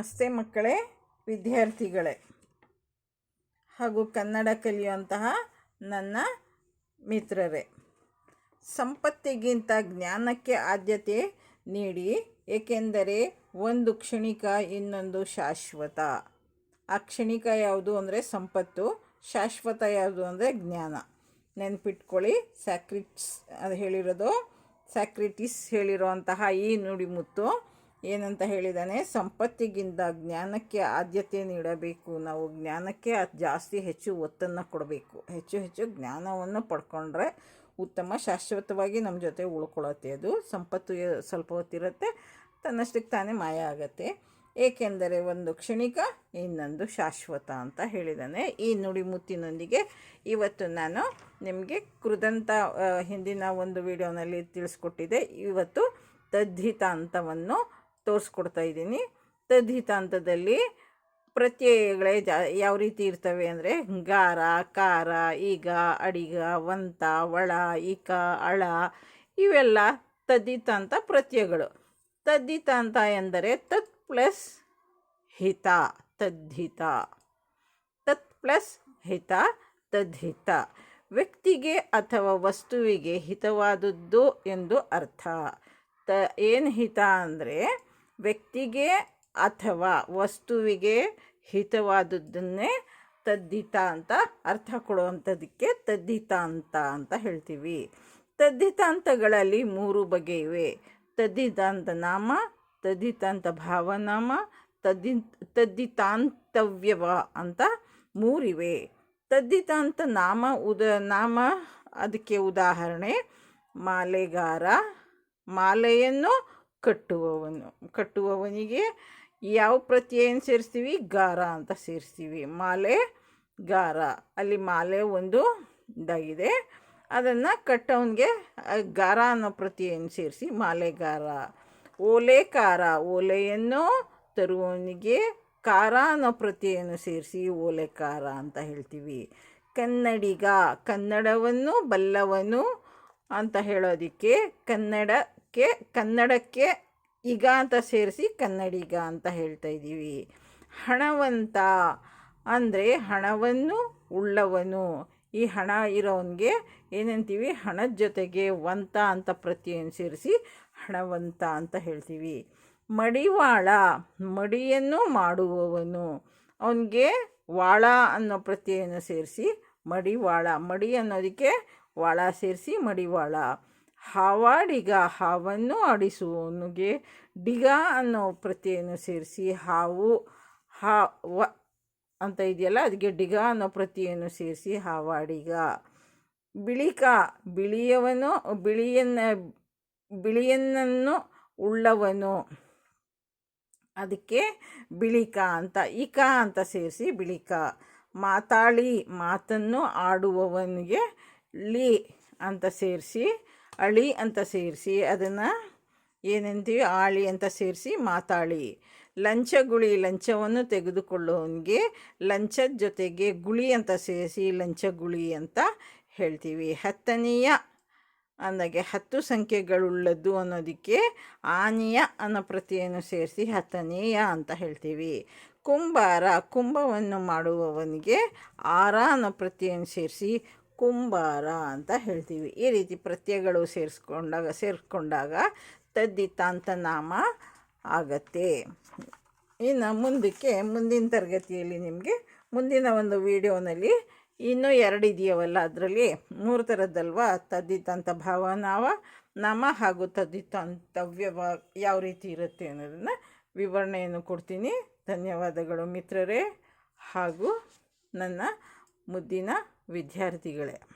ನಮಸ್ತೆ ಮಕ್ಕಳೇ, ವಿದ್ಯಾರ್ಥಿಗಳೇ. ಹಾಗೂ ಕನ್ನಡ ಕಲಿಯುವಂತಹ ನನ್ನ ಮಿತ್ರರೇ. ಸಂಪತ್ತಿಗಿಂತ ಜ್ಞಾನಕ್ಕೆ ಆದ್ಯತೆ ನೀಡಿ, ಏಕೆಂದರೆ ಒಂದು ಕ್ಷಣಿಕ ಇನ್ನೊಂದು ಶಾಶ್ವತ. ಆ ಕ್ಷಣಿಕ ಯಾವುದು ಅಂದರೆ ಸಂಪತ್ತು, ಶಾಶ್ವತ ಯಾವುದು ಅಂದರೆ ಜ್ಞಾನ. ನೆನ್ಪಿಟ್ಕೊಳ್ಳಿ, ಸ್ಯಾಕ್ರಿಟ್ಸ್ ಅದು ಹೇಳಿರೋದು, ಸ್ಯಾಕ್ರಿಟಿಸ್ ಹೇಳಿರುವಂತಹ ಈ ನುಡಿಮುತ್ತು. ಏನಂತ ಹೇಳಿದಾನೆ, ಸಂಪತ್ತಿಗಿಂತ ಜ್ಞಾನಕ್ಕೆ ಆದ್ಯತೆ ನೀಡಬೇಕು. ನಾವು ಜ್ಞಾನಕ್ಕೆ ಜಾಸ್ತಿ ಹೆಚ್ಚು ಒತ್ತನ್ನು ಕೊಡಬೇಕು. ಹೆಚ್ಚು ಹೆಚ್ಚು ಜ್ಞಾನವನ್ನು ಪಡ್ಕೊಂಡ್ರೆ ಉತ್ತಮ ಶಾಶ್ವತವಾಗಿ ನಮ್ಮ ಜೊತೆ ಉಳ್ಕೊಳ್ಳುತ್ತೆ ಅದು. ಸಂಪತ್ತು ಸ್ವಲ್ಪ ಹೊತ್ತಿರುತ್ತೆ, ತನ್ನಷ್ಟಕ್ಕೆ ತಾನೇ ಮಾಯ ಆಗತ್ತೆ. ಏಕೆಂದರೆ ಒಂದು ಕ್ಷಣಿಕ, ಇನ್ನೊಂದು ಶಾಶ್ವತ ಅಂತ ಹೇಳಿದ್ದಾನೆ ಈ ನುಡಿಮುತ್ತಿನೊಂದಿಗೆ ಇವತ್ತು ನಾನು ನಿಮಗೆ ಕೃದಂತ ಹಿಂದಿನ ಒಂದು ವಿಡಿಯೋನಲ್ಲಿ ತಿಳಿಸ್ಕೊಟ್ಟಿದೆ ಇವತ್ತು ತದ್ಧಿತಾಂತವನ್ನು ತೋರಿಸ್ಕೊಡ್ತಾ ಇದ್ದೀನಿ. ತದ್ಧಿತಾಂತದಲ್ಲಿ ಪ್ರತ್ಯಯಗಳೇ ಜಾ, ಯಾವ ರೀತಿ ಇರ್ತವೆ ಅಂದರೆ ಗಾರ, ಕಾರ, ಈಗ, ಅಡಿಗ, ವಂತ ಒಳ ಇಕ, ಅಳ ಇವೆಲ್ಲ ತದ್ದಿತಾಂತ ಪ್ರತ್ಯಯಗಳು. ತದ್ದಿತಾಂತ ಎಂದರೆ ತತ್ ಪ್ಲಸ್ ಹಿತ, ತದ್ಧಿತ. ತತ್ ಪ್ಲಸ್ ಹಿತ, ತದ್ಧಿತ. ವ್ಯಕ್ತಿಗೆ ಅಥವಾ ವಸ್ತುವಿಗೆ ಹಿತವಾದದ್ದು ಎಂದು ಅರ್ಥ. ತ, ಏನು ಹಿತ ಅಂದರೆ ವ್ಯಕ್ತಿಗೆ ಅಥವಾ ವಸ್ತುವಿಗೆ ಹಿತವಾದದ್ದನ್ನೇ ತದ್ದಿತ ಅಂತ ಅರ್ಥ ಕೊಡುವಂಥದ್ದಕ್ಕೆ ತದ್ದಿತಾಂತ ಅಂತ ಹೇಳ್ತೀವಿ. ತದ್ದಿತಾಂತಗಳಲ್ಲಿ ಮೂರು ಬಗೆ ಇವೆ. ತದ್ದಿತಾಂತ ನಾಮ ತದ್ದಿತಾಂತ ಭಾವನಾಮ ತದ್ದಿ ತದ್ದಿತಾಂತವ್ಯವ ಅಂತ ಮೂರಿವೆ. ತದ್ದಿತಾಂತ ನಾಮ ಉದ, ನಾಮ ಅದಕ್ಕೆ ಉದಾಹರಣೆ, ಮಾಲೆಗಾರ, ಮಾಲೆಯನ್ನು ಕಟ್ಟುವವನು. ಕಟ್ಟುವವನಿಗೆ ಯಾವ ಪ್ರತ್ಯಯನ ಸೇರಿಸ್ತೀವಿ? ಗಾರ ಅಂತ ಸೇರಿಸ್ತೀವಿ. ಮಾಲೆ, ಗಾರ. ಅಲ್ಲಿ ಮಾಲೆ ಒಂದು ಇದಾಗಿದೆ. ಅದನ್ನು ಕಟ್ಟವನಿಗೆ ಗಾರ ಅನ್ನೋ ಪ್ರತ್ಯಯನ ಸೇರಿಸಿ? ಮಾಲೆಗಾರ ಓಲೆಕಾರ ಓಲೆಯನ್ನು ತರುವವನಿಗೆ ಕಾರ ಅನ್ನೋ ಪ್ರತ್ಯಯನ ಸೇರಿಸಿ ಓಲೆಕಾರ ಅಂತ ಹೇಳ್ತೀವಿ. ಕನ್ನಡಿಗ. ಕನ್ನಡವನ್ನು ಬಲ್ಲವನು ಅಂತ ಹೇಳೋದಕ್ಕೆ ಕನ್ನಡಕ್ಕೆ ಕನ್ನಡಕ್ಕೆ ಈಗ ಅಂತ ಸೇರಿಸಿ ಕನ್ನಡಿಗ ಅಂತ ಹೇಳ್ತಾ ಇದ್ದೀವಿ. ಹಣವಂತ ಅಂದರೆ ಹಣವನ್ನು ಉಳ್ಳವನು. ಈ ಹಣ ಇರೋವನಿಗೆ ಏನಂತೀವಿ? ಹಣದ ಜೊತೆಗೆ ವಂತ ಅಂತ ಪ್ರತಿಯನ್ನು ಸೇರಿಸಿ ಹಣವಂತ ಅಂತ ಹೇಳ್ತೀವಿ. ಮಡಿವಾಳ, ಮಡಿಯನ್ನು ಮಾಡುವವನು. ಅವನಿಗೆ ವಾಳ ಅನ್ನೋ ಪ್ರತ್ಯಯನ್ನು ಸೇರಿಸಿ ಮಡಿವಾಳ. ಮಡಿ ಅನ್ನೋದಕ್ಕೆ ವಾಳ ಸೇರಿಸಿ ಮಡಿವಾಳ. ಹಾವಾಡಿಗ ಹಾವನ್ನು ಆಡಿಸುವವನಿಗೆ ಡಿಗ ಅನ್ನೋ ಪ್ರತಿಯನ್ನು ಸೇರಿಸಿ ಹಾವು ಹಾ ವ ಅಂತ ಇದೆಯಲ್ಲ, ಅದಕ್ಕೆ ಡಿಗ ಅನ್ನೋ ಪ್ರತಿಯನ್ನು ಸೇರಿಸಿ ಹಾವಾಡಿಗ. ಬಿಳಿಕ, ಬಿಳಿಯವನು, ಬಿಳಿಯನ್ನ ಬಿಳಿಯನ್ನನ್ನು ಉಳ್ಳವನು. ಅದಕ್ಕೆ ಬಿಳಿಕ ಅಂತ, ಇಕ ಅಂತ ಸೇರಿಸಿ ಬಿಳಿಕ. ಮಾತಾಳಿ, ಮಾತನ್ನು ಆಡುವವನಿಗೆ ಲಿ ಅಂತ ಸೇರಿಸಿ ಅಳಿ ಅಂತ ಸೇರಿಸಿ ಅದನ್ನು ಏನಂತೀವಿ? ಆಳಿ ಅಂತ ಸೇರಿಸಿ ಮಾತಾಳಿ. ಲಂಚ ಗುಳಿ ಲಂಚವನ್ನು ತೆಗೆದುಕೊಳ್ಳುವವನಿಗೆ ಲಂಚದ ಜೊತೆಗೆ ಗುಳಿ ಅಂತ ಸೇರಿಸಿ ಲಂಚ ಗುಳಿ ಅಂತ ಹೇಳ್ತೀವಿ. ಹತ್ತನೆಯ ಅಂದಾಗೆ ಹತ್ತು ಸಂಖ್ಯೆಗಳುಳ್ಳದ್ದು ಅನ್ನೋದಕ್ಕೆ ಆನೆಯ ಅನ್ನೋ ಪ್ರತಿಯನ್ನು ಸೇರಿಸಿ ಹತ್ತನೆಯ ಅಂತ ಹೇಳ್ತೀವಿ. ಕುಂಬಾರ ಕುಂಭವನ್ನು ಮಾಡುವವನಿಗೆ ಆರ ಅನ್ನೋ ಪ್ರತಿಯನ್ನು ಸೇರಿಸಿ ಕುಂಬಾರ ಅಂತ ಹೇಳ್ತೀವಿ. ಈ ರೀತಿ ಪ್ರತ್ಯಯಗಳು ಸೇರಿಸ್ಕೊಂಡಾಗ ಸೇರಿಸ್ಕೊಂಡಾಗ ತದ್ದಿತಾಂತ ನಾಮ ಆಗತ್ತೆ. ಇನ್ನು ಮುಂದಕ್ಕೆ, ಮುಂದಿನ ತರಗತಿಯಲ್ಲಿ ನಿಮಗೆ ಮುಂದಿನ ಒಂದು ವಿಡಿಯೋನಲ್ಲಿ ಇನ್ನೂ ಎರಡು ಇದೆಯವಲ್ಲ ಅದರಲ್ಲಿ. ಮೂರು ಥರದ್ದಲ್ವ? ತದ್ದಿತಾಂತ ಭಾವನಾವ, ನಾಮ ಹಾಗೂ ತದ್ದಿತಾಂತವ್ಯವ ಯಾವ ರೀತಿ ಇರುತ್ತೆ ಅನ್ನೋದನ್ನು ವಿವರಣೆಯನ್ನು ಕೊಡ್ತೀನಿ. ಧನ್ಯವಾದಗಳು ಮಿತ್ರರೇ ಹಾಗೂ ನನ್ನ ಮುದ್ದಿನ ವಿದ್ಯಾರ್ಥಿಗಳೇ.